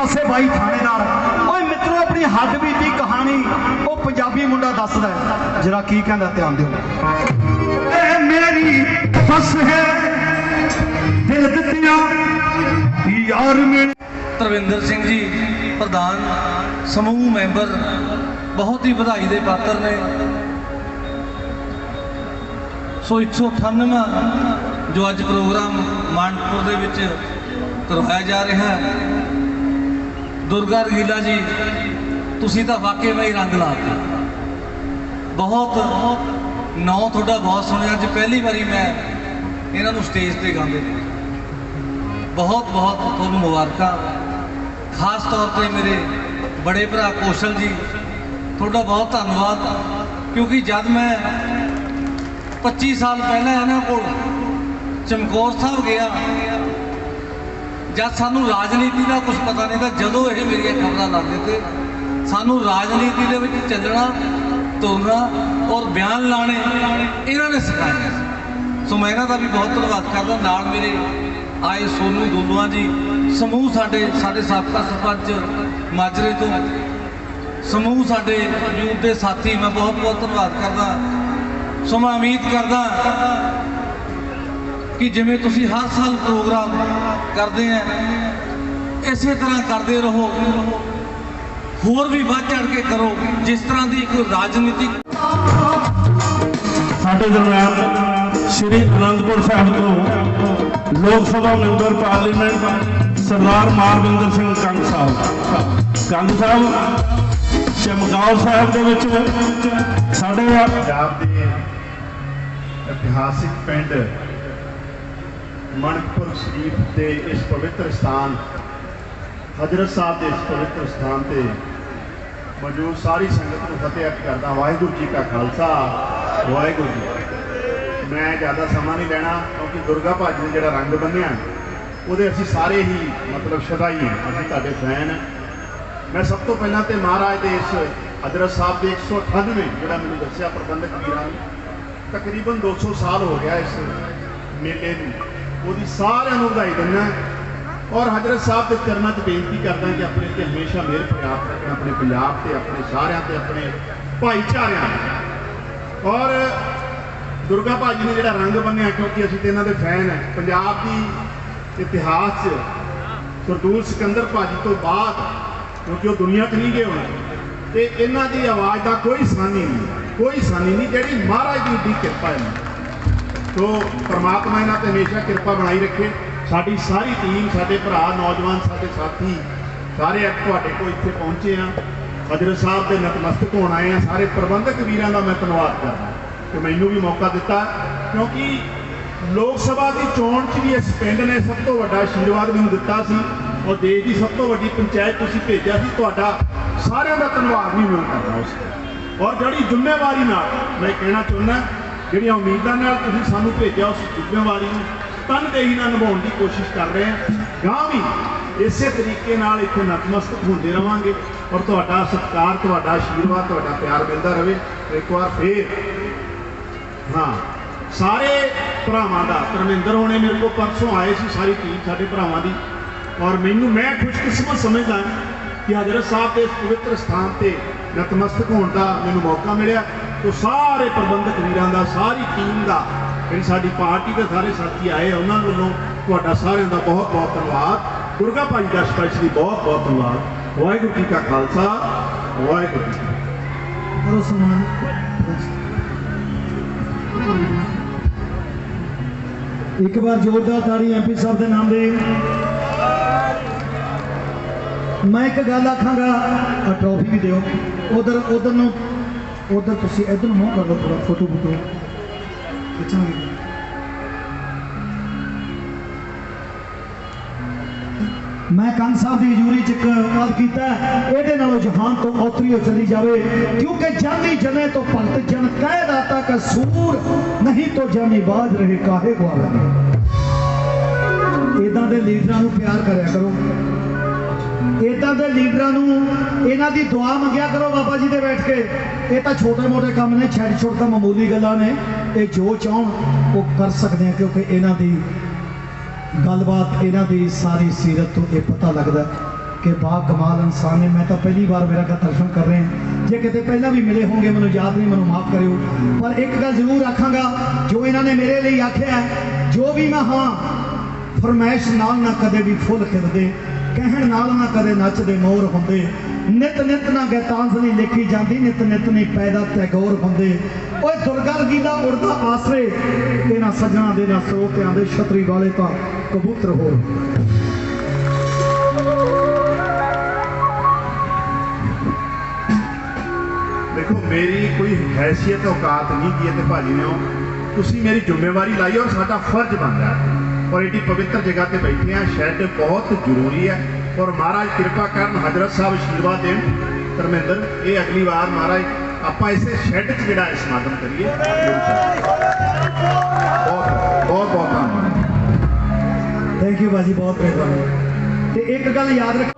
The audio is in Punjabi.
ਪਾਸੇ ਬਾਈ ਥਾਣੇਦਾਰ ਓਏ ਮਿੱਤਰੋ ਆਪਣੀ ਹੱਡ ਬੀਤੀ ਕਹਾਣੀ ਉਹ ਪੰਜਾਬੀ ਮੁੰਡਾ ਦੱਸਦਾ ਹੈ। ਜਰਾ ਕੀ ਕਹਿੰਦਾ ਧਿਆਨ ਦਿਓ। ਇਹ ਮੇਰੀ ਬਸ ਹੈ ਦਿਲ ਦਿੱਤਿਆਂ ਯਾਰ ਮੇਰੇ। ਤਰਵਿੰਦਰ ਸਿੰਘ ਜੀ ਪ੍ਰਧਾਨ ਸਮੂਹ ਮੈਂਬਰ ਬਹੁਤ ਹੀ ਵਧਾਈ ਦੇ ਪਾਤਰ ਨੇ। ਸੋ 198 ਜੋ ਅੱਜ ਪ੍ਰੋਗਰਾਮ ਮਾਨਪੁਰ ਦੇ ਵਿੱਚ ਕਰਵਾਇਆ ਜਾ ਰਿਹਾ ਹੈ ਦੁਰਗਾ ਰਗੀਲਾ ਜੀ, ਤੁਸੀਂ ਤਾਂ ਵਾਕਈ ਵਿੱਚ ਰੰਗ ਲਾਤੇ ਬਹੁਤ ਨਾਂ ਤੁਹਾਡਾ ਬਹੁਤ ਸੁਣਿਆ, ਅੱਜ ਪਹਿਲੀ ਵਾਰੀ ਮੈਂ ਇਹਨਾਂ ਨੂੰ ਸਟੇਜ ਤੇ ਗਾਉਂਦੇ ਨੇ ਬਹੁਤ ਬਹੁਤ ਤੁਹਾਨੂੰ ਮੁਬਾਰਕਾਂ। ਖਾਸ ਤੌਰ ਤੇ ਮੇਰੇ ਬੜੇ ਭਰਾ ਕੌਸ਼ਲ ਜੀ, ਤੁਹਾਡਾ ਬਹੁਤ ਧੰਨਵਾਦ। ਕਿਉਂਕਿ ਜਦ ਮੈਂ 25 ਸਾਲ ਪਹਿਲਾਂ ਇਹਨਾਂ ਕੋਲ ਚਮਕੌਰ ਸਾਹਿਬ ਗਿਆ ਜਦ ਸਾਨੂੰ ਰਾਜਨੀਤੀ ਦਾ ਕੁਝ ਪਤਾ ਨਹੀਂ ਤਾਂ ਜਦੋਂ ਇਹ ਮੇਰੀਆਂ ਖਬਰਾਂ ਲਾਉਂਦੇ ਤੇ ਸਾਨੂੰ ਰਾਜਨੀਤੀ ਦੇ ਵਿੱਚ ਚੱਲਣਾ, ਤੁਰਨਾ ਔਰ ਬਿਆਨ ਲਾਣੇ ਇਹਨਾਂ ਨੇ ਸਿਖਾਇਆ। ਸੀ। ਸੋ ਮੈਂ ਇਹਨਾਂ ਦਾ ਵੀ ਬਹੁਤ ਧੰਨਵਾਦ ਕਰਦਾ। ਨਾਲ ਮੇਰੇ ਆਏ ਸੋਨੂ ਦੁੱਲੂਆ ਜੀ, ਸਮੂਹ ਸਾਡੇ ਸਾਡੇ ਸਾਬਕਾ ਸਰਪੰਚ ਮਾਜਰੇ ਤੋਂ। ਸਮੂਹ ਸਾਡੇ ਯੂਥ ਦੇ ਸਾਥੀ, ਮੈਂ ਬਹੁਤ ਬਹੁਤ ਧੰਨਵਾਦ ਕਰਦਾ। ਸੋ ਮੈਂ ਉਮੀਦ ਕਰਦਾ ਕਿ ਜਿਵੇਂ ਤੁਸੀਂ ਹਰ ਸਾਲ ਪ੍ਰੋਗਰਾਮ ਕਰਦੇ ਆ ਇਸੇ ਤਰ੍ਹਾਂ ਕਰਦੇ ਰਹੋ। ਹੋਰ ਵੀ ਵੱਧ ਚੜ ਕੇ ਕਰੋ ਜਿਸ ਤਰ੍ਹਾਂ ਦੀ ਕੋਈ ਰਾਜਨੀਤਿਕ ਸਾਡੇ ਦਰਮਿਆਨ ਸ੍ਰੀ ਅਨੰਦਪੁਰ ਸਾਹਿਬ ਤੋਂ ਲੋਕ ਸਭਾ ਮੈਂਬਰ ਪਾਰਲੀਮੈਂਟ ਸਰਦਾਰ ਮਾਰਵਿੰਦਰ ਸਿੰਘ ਕੰਗ ਸਾਹਿਬ। ਕੰਗ ਸਾਹਿਬ ਚਮਕੌਰ ਸਾਹਿਬ ਦੇ ਵਿੱਚ ਸਾਡੇ ਪੰਜਾਬ ਦੇ ਇਤਿਹਾਸਿਕ ਪਿੰਡ ਮਣਕਪੁਰ ਸ਼ਰੀਫ ਦੇ ਇਸ ਪਵਿੱਤਰ ਸਥਾਨ, ਹਜ਼ਰਤ ਸਾਹਿਬ ਦੇ ਇਸ ਪਵਿੱਤਰ ਸਥਾਨ ਤੇ ਮੌਜੂਦ ਸਾਰੀ ਸੰਗਤ ਨੂੰ ਫਤਿਹ ਅਰਜ਼ ਕਰਦਾ ਵਾਹਿਗੁਰੂ ਜੀ ਕਾ ਖਾਲਸਾ, ਵਾਹਿਗੁਰੂ ਜੀ ਮੈਂ ਜ਼ਿਆਦਾ ਸਮਾਂ ਨਹੀਂ ਲੈਣਾ ਕਿਉਂਕਿ ਦੁਰਗਾ ਭਾਜੀ ਨੇ ਜਿਹੜਾ ਰੰਗ ਬੰਨਿਆ ਉਹਦੇ ਅਸੀਂ ਸਾਰੇ ਹੀ ਮਤਲਬ ਸ਼ਦਾਈ ਹਾਂ। ਅਸੀਂ ਤੁਹਾਡੇ ਫੈਨ ਮੈਂ ਸਭ ਤੋਂ ਪਹਿਲਾਂ ਤੇ ਮਹਾਰਾਜ ਦੇ ਇਸ ਹਜ਼ਰਤ ਸਾਹਿਬ ਦੇ 198 ਜਿਹੜਾ ਮੈਨੂੰ ਦੱਸਿਆ ਪ੍ਰਬੰਧਕ ਵੀਰਾਂ ਨੇ, ਤਕਰੀਬਨ 200 ਸਾਲ ਹੋ ਗਿਆ ਇਸ ਮੇਲੇ ਨੂੰ। ਉਹਦੀ ਸਾਰਿਆਂ ਨੂੰ ਵਧਾਈ ਦਿੰਦਾ ਔਰ ਹਜ਼ਰਤ ਸਾਹਿਬ ਦੇ ਚਰਨਾਂ 'ਚ ਬੇਨਤੀ ਕਰਦਾ ਕਿ ਆਪਣੇ ਤੇ ਹਮੇਸ਼ਾ ਮਿਹਰ ਪ੍ਰਾਪਤ ਰੱਖਣ, ਆਪਣੇ ਪੰਜਾਬ ਤੇ, ਆਪਣੇ ਸਾਰਿਆਂ ਤੇ, ਆਪਣੇ ਭਾਈਚਾਰਿਆਂ ਔਰ ਦੁਰਗਾ ਭਾਜੀ ਨੇ ਜਿਹੜਾ ਰੰਗ ਬੰਨਿਆ, ਕਿਉਂਕਿ ਅਸੀਂ ਤੇ ਇਹਨਾਂ ਦੇ ਫੈਨ ਹੈ, ਪੰਜਾਬ ਦੀ ਇਤਿਹਾਸ 'ਚ ਸਰਦੂਲ ਸਿਕੰਦਰ ਭਾਜੀ ਤੋਂ ਬਾਅਦ, ਕਿਉਂਕਿ ਉਹ ਦੁਨੀਆ 'ਚ ਨਹੀਂ ਗਏ ਹੁਣ, ਤੇ ਇਹਨਾਂ ਦੀ ਆਵਾਜ਼ ਦਾ ਕੋਈ ਸਾਨੀ ਨਹੀਂ, ਕੋਈ ਸਾਨੀ ਨਹੀਂ, ਜਿਹੜੀ ਮਹਾਰਾਜ ਦੀ ਕਿਰਪਾ ਹੈ। ਸੋ ਪ੍ਰਮਾਤਮਾ ਇਹਨਾਂ ਤੇ ਹਮੇਸ਼ਾ ਕਿਰਪਾ ਬਣਾਈ ਰੱਖੇ। ਸਾਡੀ ਸਾਰੀ ਟੀਮ ਸਾਡੇ ਭਰਾ, ਨੌਜਵਾਨ, ਸਾਡੇ ਸਾਥੀ, ਸਾਰੇ ਅੱਜ ਤੁਹਾਡੇ ਕੋਲ ਇੱਥੇ ਪਹੁੰਚੇ ਆ ਹਜ਼ਰਤ ਸਾਹਿਬ ਦੇ ਨਤਮਸਤਕ ਹੋਣ ਆਏ ਆ ਸਾਰੇ ਪ੍ਰਬੰਧਕ ਵੀਰਾਂ ਦਾ ਮੈਂ ਧੰਨਵਾਦ ਕਰਦਾ ਕਿ ਮੈਨੂੰ ਵੀ ਮੌਕਾ ਦਿੱਤਾ। ਕਿਉਂਕਿ ਲੋਕ ਸਭਾ ਦੀ ਚੋਣ 'ਚ ਵੀ ਇਸ ਪਿੰਡ ਨੇ ਸਭ ਤੋਂ ਵੱਡਾ ਆਸ਼ੀਰਵਾਦ ਮੈਨੂੰ ਦਿੱਤਾ ਸੀ। ਔਰ ਦੇਸ਼ ਦੀ ਸਭ ਤੋਂ ਵੱਡੀ ਪੰਚਾਇਤ ਤੁਸੀਂ ਭੇਜਿਆ ਸੀ। ਤੁਹਾਡਾ ਸਾਰਿਆਂ ਦਾ ਧੰਨਵਾਦ ਵੀ ਮੈਂ ਕਰਦਾ ਉਸ ਔਰ ਜਿਹੜੀ ਜ਼ਿੰਮੇਵਾਰੀ ਨਾਲ ਮੈਂ ਕਹਿਣਾ ਚਾਹੁੰਦਾ ਜਿਹੜੀਆਂ ਉਮੀਦਾਂ ਨਾਲ ਤੁਸੀਂ ਸਾਨੂੰ ਭੇਜਿਆ ਉਸ ਜ਼ਿੰਮੇਵਾਰੀ ਨੂੰ ਤਨਦੇਹੀ ਨਾਲ ਨਿਭਾਉਣ ਦੀ ਕੋਸ਼ਿਸ਼ ਕਰ ਰਹੇ ਹਾਂ। ਗਾਂ ਵੀ ਇਸੇ ਤਰੀਕੇ ਨਾਲ ਇੱਥੇ ਨਤਮਸਤਕ ਹੁੰਦੇ ਰਵਾਂਗੇ ਔਰ ਤੁਹਾਡਾ ਸਤਿਕਾਰ, ਤੁਹਾਡਾ ਆਸ਼ੀਰਵਾਦ, ਤੁਹਾਡਾ ਪਿਆਰ ਮਿਲਦਾ ਰਹੇ। ਇੱਕ ਵਾਰ ਫੇਰ, ਹਾਂ, ਸਾਰੇ ਭਰਾਵਾਂ ਦਾ, ਧਰਮਿੰਦਰ ਹੋਣੇ ਮੇਰੇ ਕੋਲ ਪਰਸੋਂ ਆਏ ਸੀ, ਸਾਰੀ ਟੀਮ ਸਾਡੇ ਭਰਾਵਾਂ ਦੀ। ਔਰ ਮੈਨੂੰ, ਮੈਂ ਖੁਸ਼ਕਿਸਮਤ ਸਮਝਦਾ ਕਿ ਹਜ਼ਰਤ ਸਾਹਿਬ ਦੇ ਇਸ ਪਵਿੱਤਰ ਸਥਾਨ ਤੇ ਨਤਮਸਤਕ ਹੋਣ ਦਾ ਮੈਨੂੰ ਮੌਕਾ ਮਿਲਿਆ। ਉਹ ਸਾਰੇ ਪ੍ਰਬੰਧਕ ਵੀਰਾਂ ਦਾ, ਸਾਰੀ ਟੀਮ ਦਾ, ਜਿਹੜੀ ਸਾਡੀ ਪਾਰਟੀ ਦੇ ਸਾਰੇ ਸਾਥੀ ਆਏ ਉਹਨਾਂ ਵੱਲੋਂ ਤੁਹਾਡਾ ਸਾਰਿਆਂ ਦਾ ਬਹੁਤ ਬਹੁਤ ਧੰਨਵਾਦ। ਦੁਰਗਾ ਭਾਈ ਦਾ ਸਪੈਸ਼ਲੀ ਬਹੁਤ ਬਹੁਤ ਧੰਨਵਾਦ। ਵਾਹਿਗੁਰੂ ਜੀ ਕਾ ਖਾਲਸਾ, ਵਾਹਿਗੁਰੂ ਜੀ ਕਰੋ ਸਨਮਾਨ। ਇੱਕ ਵਾਰ ਜ਼ੋਰਦਾਰ ਤਾੜੀ ਐਮਪੀ ਸਾਹਿਬ ਦੇ ਨਾਮ ਦੇ। ਮੈਂ ਇੱਕ ਗੱਲ ਆਖਾਂਗਾ ਆ ਟਰੋਫੀ ਵੀ ਦਿਓ। ਉਧਰ ਉਧਰ ਨੂੰ ਉਧਰ ਤੁਸੀਂ ਇਧਰ ਮੂੰਹ ਕਰ ਲਓ ਥੋੜਾ ਫੋਟੋ ਫੋਟੋ। ਖਿੱਚਾਂਗੇ। ਮੈਂ ਕੰਨ ਸਾਹਿਬ ਦੀ ਹਜ਼ੂਰੀ ਚ ਇੱਕ ਕੀਤਾ ਇਹਦੇ ਨਾਲੋਂ ਜਹਾਨ ਤੋਂ ਔਤਰੀ ਹੋ ਚਲੀ ਜਾਵੇ, ਕਿਉਂਕਿ ਜਾਨੀ ਜਨੇ ਤੋਂ ਭਗਤ, ਜਨ ਕਹਿ ਦਾਤਾ ਕਸੂਰ ਨਹੀਂ ਤੋਂ ਜਾਨੀ ਬਾਜ ਰਹੇ, ਕਾਹੇ ਗਵਾਵੇ ਇਦਾਂ ਦੇ ਲੀਡਰਾਂ ਨੂੰ ਪਿਆਰ ਕਰਿਆ ਕਰੋ। ਇਦਾਂ ਦੇ ਲੀਡਰਾਂ ਨੂੰ ਇਹਨਾਂ ਦੀ ਦੁਆ ਮੰਗਿਆ ਕਰੋ ਬਾਬਾ ਜੀ ਦੇ ਬੈਠ ਕੇ। ਇਹ ਤਾਂ ਛੋਟੇ ਮੋਟੇ ਕੰਮ ਨੇ, ਛੱਡ ਛੋੜ ਤਾਂ ਮਾਮੂਲੀ ਗੱਲਾਂ ਨੇ। ਇਹ ਜੋ ਚਾਹਣ, ਉਹ ਕਰ ਸਕਦੇ ਆ, ਕਿਉਂਕਿ ਇਹਨਾਂ ਦੀ ਗੱਲਬਾਤ, ਇਹਨਾਂ ਦੀ ਸਾਰੀ ਸੀਰਤ ਤੋਂ ਇਹ ਪਤਾ ਲੱਗਦਾ ਕਿ ਬਾ ਕਮਾਲ ਇਨਸਾਨ ਨੇ। ਮੈਂ ਤਾਂ ਪਹਿਲੀ ਵਾਰ ਮੇਰਾ ਕਾ ਦਰਸ਼ਨ ਕਰ ਰਹੇ ਹਾਂ। ਜੇ ਕਿਤੇ ਪਹਿਲਾਂ ਵੀ ਮਿਲੇ ਹੋਣਗੇ, ਮੈਨੂੰ ਯਾਦ ਨਹੀਂ, ਮੈਨੂੰ ਮਾਫ ਕਰਿਓ। ਪਰ ਇੱਕ ਗੱਲ ਜ਼ਰੂਰ ਆਖਾਂਗਾ, ਜੋ ਇਹਨਾਂ ਨੇ ਮੇਰੇ ਲਈ ਆਖਿਆ ਜੋ ਵੀ ਮੈਂ ਹਾਂ, ਫਰਮਾਇਸ਼ ਨਾਲ ਨਾ ਕਦੇ ਵੀ ਫੁੱਲ ਖਿੜਦੇ ਕਹਿਣ ਨਾਲ ਨਾ ਕਦੇ ਨੱਚਦੇ ਮੋਰ ਹੁੰਦੇ। ਨਿਤ ਨਿਤ ਨਾ ਗੈਤਾਂਜ਼ਲੀ ਲਿਖੀ ਜਾਂਦੀ, ਨਿਤ ਨਿਤ ਨਹੀਂ ਪੈਦਾ ਟੈਗੋਰ ਹੁੰਦੇ। ਓਏ ਦੁਰਗਾ ਰਗੀਲਾ ਉੜਦਾ ਆਸਰੇ ਇਹਨਾਂ ਸੱਜਣਾ ਦੇ ਨਾ ਸਰੋਤਿਆਂ ਦੇ ਛਤਰੀ ਵਾਲੇ ਤਾਂ ਕਬੂਤਰ ਹੋਰ ਦੇਖੋ, ਮੇਰੀ ਕੋਈ ਹੈਸੀਅਤ ਔਕਾਤ ਨਹੀਂ ਕੀ ਤੇ ਭਾਜੀ ਨੇ ਤੁਸੀਂ ਮੇਰੀ ਜ਼ਿੰਮੇਵਾਰੀ ਲਾਈ ਔਰ ਸਾਡਾ ਫਰਜ਼ ਬਣਦਾ ਹੈ। ਔਰ ਏਡੀ ਪਵਿੱਤਰ ਜਗ੍ਹਾ ਤੇ ਬੈਠੇ ਆ ਸ਼ੈੱਡ ਬਹੁਤ ਜ਼ਰੂਰੀ ਹੈ ਔਰ ਮਹਾਰਾਜ ਕਿਰਪਾ ਕਰਨ ਹਜ਼ਰਤ ਸਾਹਿਬ ਆਸ਼ੀਰਵਾਦ ਦੇਣ ਧਰਮਿੰਦਰ ਇਹ ਅਗਲੀ ਵਾਰ ਮਹਾਰਾਜ ਆਪਾਂ ਇਸੇ ਸ਼ੈੱਡ 'ਚ ਜਿਹੜਾ ਇਹ ਸਮਾਗਮ ਕਰੀਏ ਬਹੁਤ ਬਹੁਤ ਬਹੁਤ ਧੰਨਵਾਦ ਥੈਂਕ ਯੂ ਬਾਜੀ ਬਹੁਤ ਮਿਹਰਬਾਨੀ ਤੇ ਇੱਕ ਗੱਲ ਯਾਦ ਰੱਖ